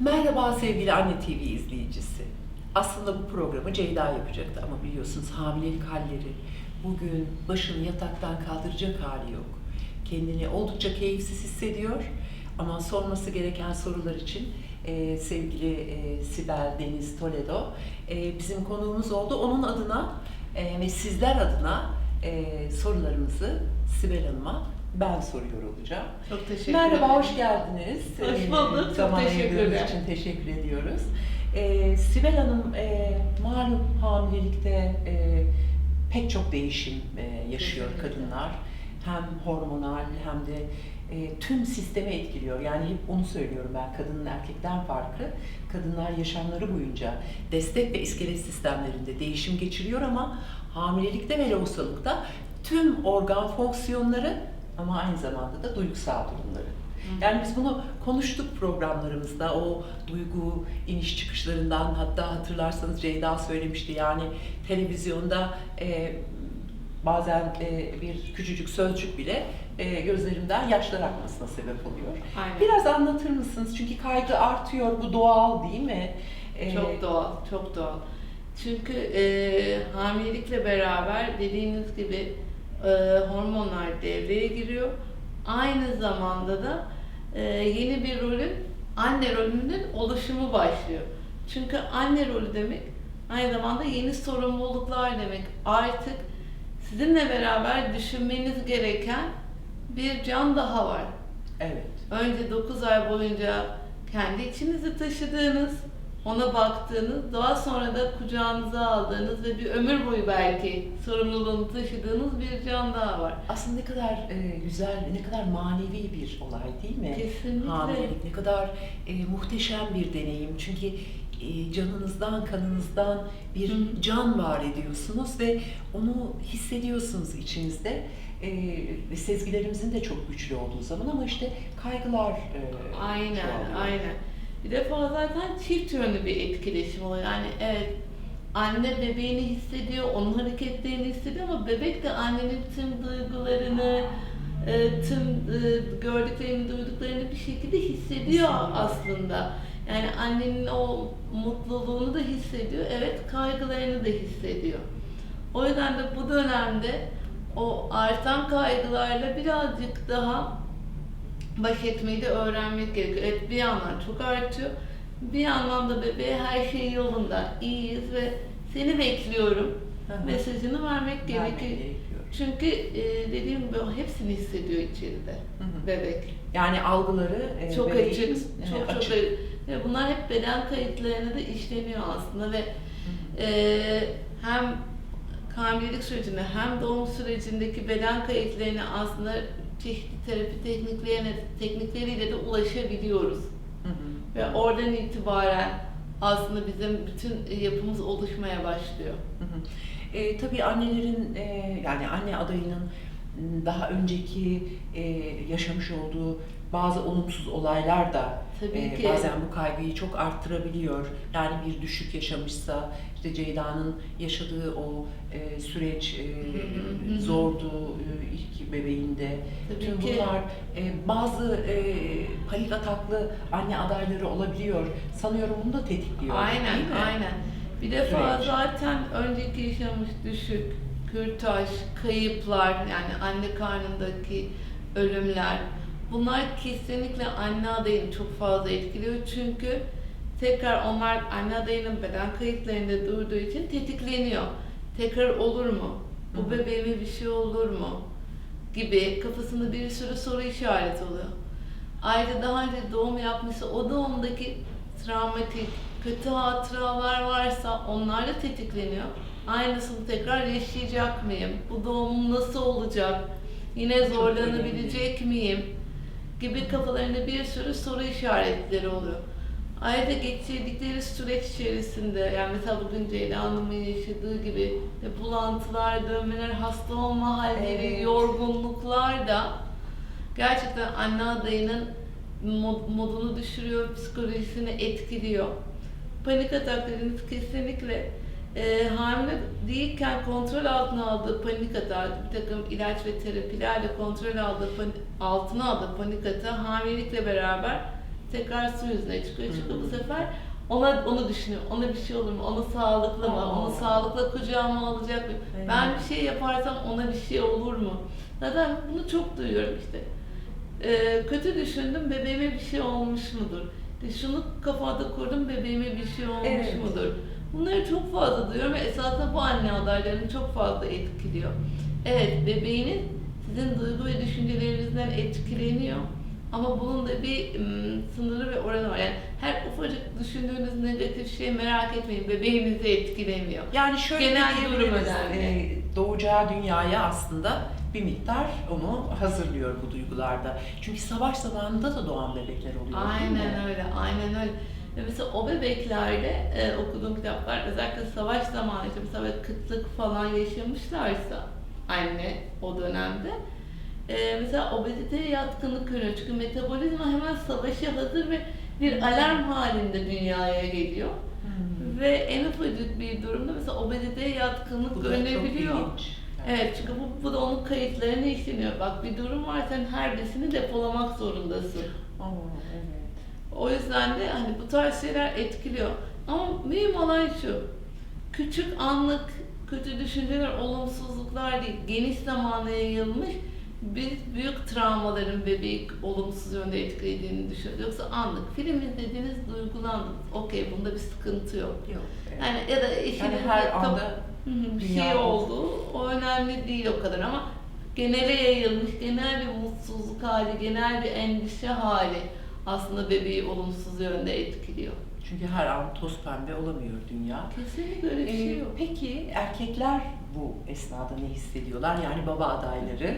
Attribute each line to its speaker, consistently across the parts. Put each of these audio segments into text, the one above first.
Speaker 1: Merhaba sevgili Anne TV izleyicisi. Aslında bu programı Ceyda yapacaktı ama biliyorsunuz hamilelik halleri bugün başını yataktan kaldıracak hali yok. Kendini oldukça keyifsiz hissediyor ama sorması gereken sorular için e, sevgili e, Sibel Deniz Toledo e, bizim konuğumuz oldu. Onun adına e, ve sizler adına e, sorularımızı Sibel Hanım'a ben soruyor olacağım.
Speaker 2: Çok teşekkür
Speaker 1: Merhaba,
Speaker 2: ederim.
Speaker 1: hoş geldiniz.
Speaker 2: Hoş
Speaker 1: Ee,
Speaker 2: bulduk, çok
Speaker 1: zaman
Speaker 2: teşekkür ederim.
Speaker 1: için teşekkür ediyoruz. Ee, Sibel Hanım, e, malum hamilelikte e, pek çok değişim e, yaşıyor
Speaker 2: Kesinlikle.
Speaker 1: kadınlar. Hem hormonal hem de e, tüm sistemi etkiliyor. Yani hep onu söylüyorum ben, kadının erkekten farkı. Kadınlar yaşamları boyunca destek ve iskelet sistemlerinde değişim geçiriyor ama hamilelikte ve lohusalıkta tüm organ fonksiyonları ama aynı zamanda da duygusal durumları. Yani biz bunu konuştuk programlarımızda o duygu iniş çıkışlarından hatta hatırlarsanız Ceyda söylemişti yani televizyonda e, bazen e, bir küçücük sözcük bile e, gözlerimden yaşlar akmasına sebep oluyor.
Speaker 2: Aynen.
Speaker 1: Biraz anlatır mısınız? Çünkü kaygı artıyor, bu doğal değil mi? E,
Speaker 2: Çok doğal, çok doğal. Çünkü e, hamilelikle beraber dediğiniz gibi e, hormonlar devreye giriyor. Aynı zamanda da e, yeni bir rolün, anne rolünün oluşumu başlıyor. Çünkü anne rolü demek aynı zamanda yeni sorumluluklar demek. Artık sizinle beraber düşünmeniz gereken bir can daha var.
Speaker 1: Evet.
Speaker 2: Önce 9 ay boyunca kendi içinizi taşıdığınız, ona baktığınız, daha sonra da kucağınıza aldığınız ve bir ömür boyu belki sorumluluğunu taşıdığınız bir can daha var.
Speaker 1: Aslında ne kadar e, güzel, ne kadar manevi bir olay değil mi?
Speaker 2: Kesinlikle.
Speaker 1: Hamilelik ne kadar e, muhteşem bir deneyim. Çünkü e, canınızdan, kanınızdan bir
Speaker 2: Hı.
Speaker 1: can var ediyorsunuz ve onu hissediyorsunuz içinizde. E, sezgilerimizin de çok güçlü olduğu zaman ama işte kaygılar e,
Speaker 2: Aynen, aynen. Bir defa zaten çift yönlü bir etkileşim oluyor. Yani evet, anne bebeğini hissediyor, onun hareketlerini hissediyor ama bebek de annenin tüm duygularını, e, tüm e, gördüklerini, duyduklarını bir şekilde hissediyor
Speaker 1: Hissediyor.
Speaker 2: aslında. Yani annenin o mutluluğunu da hissediyor, evet kaygılarını da hissediyor. O yüzden de bu dönemde o artan kaygılarla birazcık daha baş etmeyi de öğrenmek gerekiyor. Evet bir yandan çok artıyor. Bir yandan da bebeğe her şey yolunda, iyiyiz ve seni bekliyorum
Speaker 1: Hı hı.
Speaker 2: mesajını vermek gerekiyor.
Speaker 1: gerekiyor.
Speaker 2: Çünkü e, dediğim gibi hepsini hissediyor içeride
Speaker 1: Hı hı.
Speaker 2: bebek.
Speaker 1: Yani algıları e,
Speaker 2: Çok açık,
Speaker 1: e,
Speaker 2: çok çok
Speaker 1: açık.
Speaker 2: açık. Ve bunlar hep beden kayıtlarına da işleniyor aslında ve e, hem hamilelik sürecinde hem doğum sürecindeki beden kayıtlarına aslında çeşitli terapi tekniklerine, teknikleriyle de ulaşabiliyoruz.
Speaker 1: Hı hı.
Speaker 2: Ve oradan itibaren aslında bizim bütün yapımız oluşmaya başlıyor.
Speaker 1: Hı hı. E, tabii annelerin e, yani anne adayının daha önceki e, yaşamış olduğu bazı olumsuz olaylar da
Speaker 2: Tabii
Speaker 1: e,
Speaker 2: ki.
Speaker 1: bazen bu kaygıyı çok arttırabiliyor. Yani bir düşük yaşamışsa işte Ceyda'nın yaşadığı o e, süreç e, zordu e, ilk bebeğinde.
Speaker 2: Tabii
Speaker 1: Tüm
Speaker 2: ki.
Speaker 1: bunlar e, bazı e, panik ataklı anne adayları olabiliyor. Sanıyorum bunu da tetikliyor.
Speaker 2: Aynen, aynen. Bir defa
Speaker 1: Süreç.
Speaker 2: zaten önceki yaşamış düşük, kürtaj, kayıplar yani anne karnındaki ölümler bunlar kesinlikle anne adayını çok fazla etkiliyor çünkü tekrar onlar anne adayının beden kayıtlarında durduğu için tetikleniyor. Tekrar olur mu? Bu bebeğime bir şey olur mu? gibi kafasında bir sürü soru işareti oluyor. Ayrıca daha önce doğum yapmışsa o doğumdaki travmatik, kötü hatıralar varsa onlar da tetikleniyor. Aynısını tekrar yaşayacak mıyım? Bu doğumum nasıl olacak? Yine zorlanabilecek miyim? Gibi kafalarında bir sürü soru işaretleri oluyor. Ayrıca geçirdikleri süreç içerisinde, yani mesela bugün Ceyda Hanım'ın yaşadığı gibi ve bulantılar, dönmeler, hasta olma halleri,
Speaker 1: Evet.
Speaker 2: yorgunluklar da gerçekten anne adayının mod- modunu düşürüyor, psikolojisini etkiliyor. Panik atak dediğiniz kesinlikle e, hamile değilken kontrol altına aldığı panik atak, bir takım ilaç ve terapilerle kontrol aldığı, pan- altına aldığı panik atak hamilelikle beraber tekrar su yüzüne çıkıyor. Çünkü bu sefer ona onu düşünüyor. Ona bir şey olur mu? Ona sağlıklı mı?
Speaker 1: Aa.
Speaker 2: Onu sağlıkla kucağıma alacak mı?
Speaker 1: Evet.
Speaker 2: Ben bir şey yaparsam ona bir şey olur mu? Zaten bunu çok duyuyorum işte. Ee, kötü düşündüm bebeğime bir şey olmuş mudur? İşte şunu kafada kurdum bebeğime bir şey olmuş
Speaker 1: Evet.
Speaker 2: mudur? Bunları çok fazla duyuyorum ve esasında bu anne adaylarını çok fazla etkiliyor. Evet bebeğiniz sizin duygu ve düşüncelerinizden etkileniyor. Ama bunun da bir ım, sınırı ve oranı var. Yani her ufacık düşündüğünüz negatif şey merak etmeyin bebeğinizi etkilemiyor.
Speaker 1: Yani şöyle
Speaker 2: Genel durum önemli.
Speaker 1: e, doğacağı dünyaya aslında bir miktar onu hazırlıyor bu duygularda. Çünkü savaş zamanında da doğan bebekler oluyor.
Speaker 2: Aynen öyle, aynen öyle. Ve mesela o bebeklerde e, okuduğum kitaplar özellikle savaş zamanı işte mesela kıtlık falan yaşamışlarsa anne o dönemde e, mesela obeziteye yatkınlık görüyor. Çünkü metabolizma hemen savaşa hazır ve bir alarm halinde dünyaya geliyor.
Speaker 1: Hmm.
Speaker 2: Ve en ufacık bir durumda mesela obeziteye yatkınlık
Speaker 1: Bu
Speaker 2: görünebiliyor. Evet çünkü bu, bu da onun kayıtlarını işleniyor. Bak bir durum var sen her besini depolamak zorundasın.
Speaker 1: Aa, evet.
Speaker 2: O yüzden de hani bu tarz şeyler etkiliyor. Ama mühim olan şu. Küçük anlık kötü düşünceler, olumsuzluklar değil. Geniş zamana yayılmış bir büyük travmaların bebeği olumsuz yönde etkilediğini düşünüyoruz. Yoksa anlık film izlediğiniz duygulandınız. Okey bunda bir sıkıntı yok.
Speaker 1: Yok. evet.
Speaker 2: Yani ya da eşinizle
Speaker 1: Yani her anda
Speaker 2: bir şey oldu. O önemli değil o kadar ama genele yayılmış, genel bir mutsuzluk hali, genel bir endişe hali aslında bebeği olumsuz yönde etkiliyor.
Speaker 1: Çünkü her an toz pembe olamıyor dünya.
Speaker 2: Kesinlikle öyle bir
Speaker 1: Ee,
Speaker 2: şey yok.
Speaker 1: peki erkekler bu esnada ne hissediyorlar? Yani baba adayları.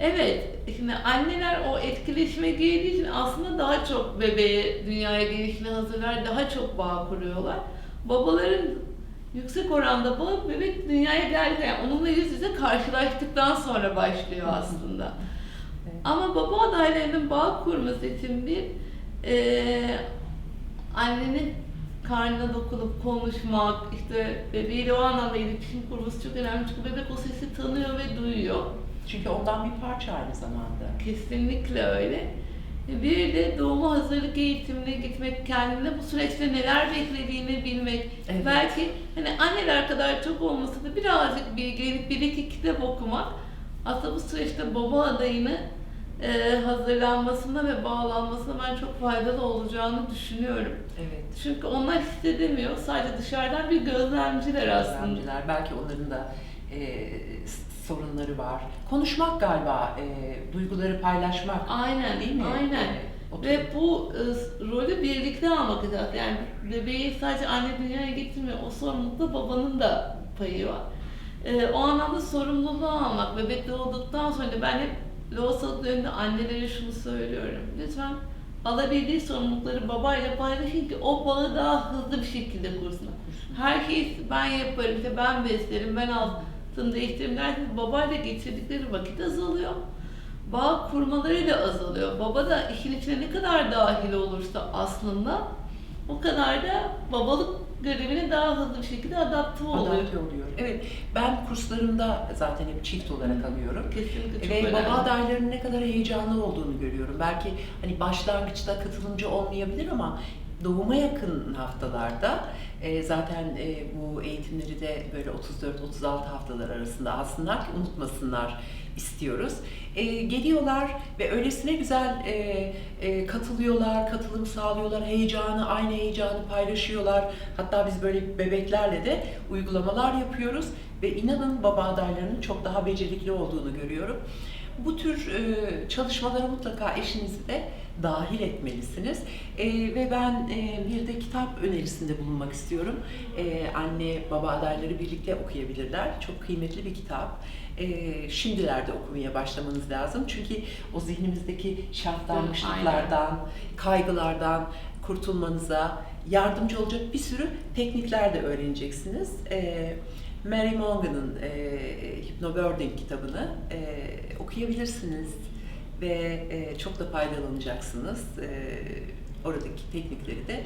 Speaker 2: Evet, şimdi anneler o etkileşime girdiği için aslında daha çok bebeğe dünyaya gelişine hazırlar, daha çok bağ kuruyorlar. Babaların yüksek oranda bağı bebek dünyaya gelirken, yani onunla yüz yüze karşılaştıktan sonra başlıyor aslında. Ama baba adaylarının bağ kurması için bir eee annenin karnına dokunup konuşmak, işte bebeğiyle o anlamda iletişim kurması çok önemli çünkü bebek o sesi tanıyor ve duyuyor.
Speaker 1: Çünkü ondan bir parça aynı zamanda.
Speaker 2: Kesinlikle öyle. Bir de doğuma hazırlık eğitimine gitmek, kendine bu süreçte neler beklediğini bilmek.
Speaker 1: Evet.
Speaker 2: Belki hani anneler kadar çok olmasa da birazcık bilgilenip bir iki kitap okumak aslında bu süreçte baba adayını e, hazırlanmasına ve bağlanmasına ben çok faydalı olacağını düşünüyorum.
Speaker 1: Evet.
Speaker 2: Çünkü onlar hissedemiyor. Sadece dışarıdan bir gözlemciler aslında.
Speaker 1: Öğrenciler, belki onların da e, sorunları var. Konuşmak galiba, e, duyguları paylaşmak
Speaker 2: Aynen,
Speaker 1: değil mi?
Speaker 2: aynen.
Speaker 1: E, oturup-
Speaker 2: Ve bu e, rolü birlikte almak lazım. Yani bebeği sadece anne dünyaya getirmiyor. O sorumlulukta babanın da payı var. E, o anlamda sorumluluğu almak. Bebek doğduktan sonra ben hep lohusalık döneminde annelere şunu söylüyorum. Lütfen alabildiği sorumlulukları babayla paylaşın ki o bağı daha hızlı bir şekilde kursun. Her şeyi ben yaparım, işte ben beslerim, ben altını değiştiririm derseniz babayla geçirdikleri vakit azalıyor. Bağ kurmaları da azalıyor. Baba da işin içine ne kadar dahil olursa aslında o kadar da babalık görevine daha hızlı bir şekilde adapte oluyor.
Speaker 1: adapte oluyor. Evet, ben kurslarımda zaten hep çift olarak alıyorum.
Speaker 2: Kesinlikle çok
Speaker 1: Ve
Speaker 2: önemli.
Speaker 1: baba adaylarının ne kadar heyecanlı olduğunu görüyorum. Belki hani başlangıçta katılımcı olmayabilir ama doğuma yakın haftalarda e, zaten e, bu eğitimleri de böyle 34-36 haftalar arasında alsınlar ki unutmasınlar istiyoruz. E, geliyorlar ve öylesine güzel e, e, katılıyorlar, katılım sağlıyorlar, heyecanı, aynı heyecanı paylaşıyorlar. Hatta biz böyle bebeklerle de uygulamalar yapıyoruz ve inanın baba adaylarının çok daha becerikli olduğunu görüyorum. Bu tür e, çalışmalara mutlaka eşinizi de dahil etmelisiniz. E, ve ben e, bir de kitap önerisinde bulunmak istiyorum. E, anne baba adayları birlikte okuyabilirler. Çok kıymetli bir kitap. E, şimdilerde okumaya başlamanız lazım. Çünkü o zihnimizdeki şartlanmışlıklardan, kaygılardan kurtulmanıza yardımcı olacak bir sürü teknikler de öğreneceksiniz. E, Mary Mongan'ın e, Hypnobirthing kitabını e, okuyabilirsiniz ve e, çok da faydalanacaksınız. E, oradaki teknikleri de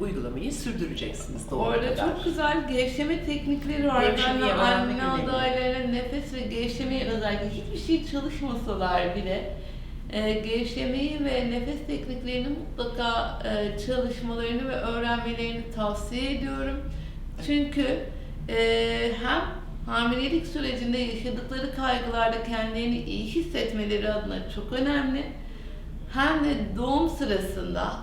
Speaker 1: uygulamayı sürdüreceksiniz doğru
Speaker 2: Orada
Speaker 1: kadar.
Speaker 2: çok güzel gevşeme teknikleri var.
Speaker 1: Gevşemeyi
Speaker 2: Ben adaylarına nefes ve gevşemeyi özellikle hiçbir şey çalışmasalar bile e, gevşemeyi ve nefes tekniklerini mutlaka e, çalışmalarını ve öğrenmelerini tavsiye ediyorum. Çünkü e, hem hamilelik sürecinde yaşadıkları kaygılarda kendilerini iyi hissetmeleri adına çok önemli. Hem de doğum sırasında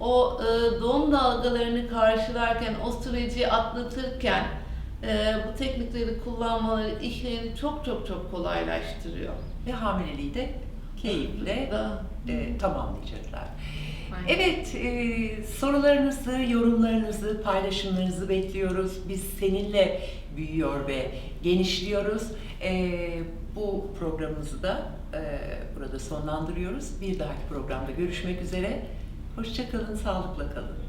Speaker 2: o e, doğum dalgalarını karşılarken, o süreci atlatırken e, bu teknikleri kullanmaları işlerini çok çok çok kolaylaştırıyor.
Speaker 1: Ve hamileliği de keyifle e, tamamlayacaklar. Evet, e, sorularınızı, yorumlarınızı, paylaşımlarınızı bekliyoruz. Biz seninle büyüyor ve genişliyoruz. E, bu programımızı da e, burada sonlandırıyoruz. Bir dahaki programda görüşmek üzere. Hoşçakalın, sağlıkla kalın.